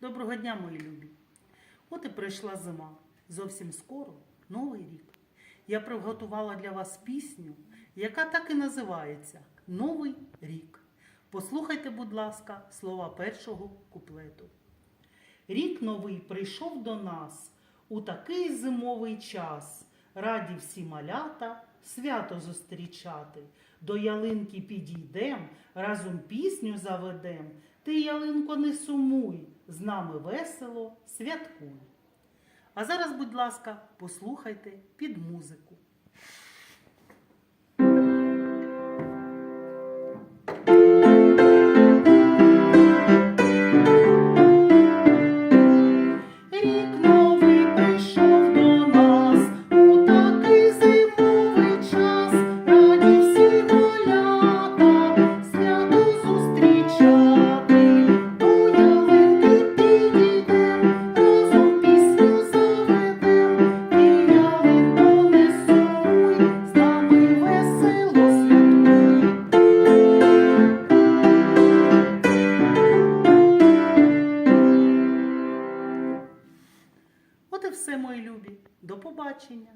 Доброго дня, мої любі! От і прийшла зима. Зовсім скоро новий рік. Я приготувала для вас пісню, яка так і називається Новий рік. Послухайте, будь ласка, слова першого куплету. Рік новий прийшов до нас у такий зимовий час. Раді всі малята свято зустрічати. До ялинки підійдем, разом пісню заведем. Ти, ялинко, не сумуй, з нами весело святкуй. А зараз, будь ласка, послухайте під музику. Все, мої любі. До побачення!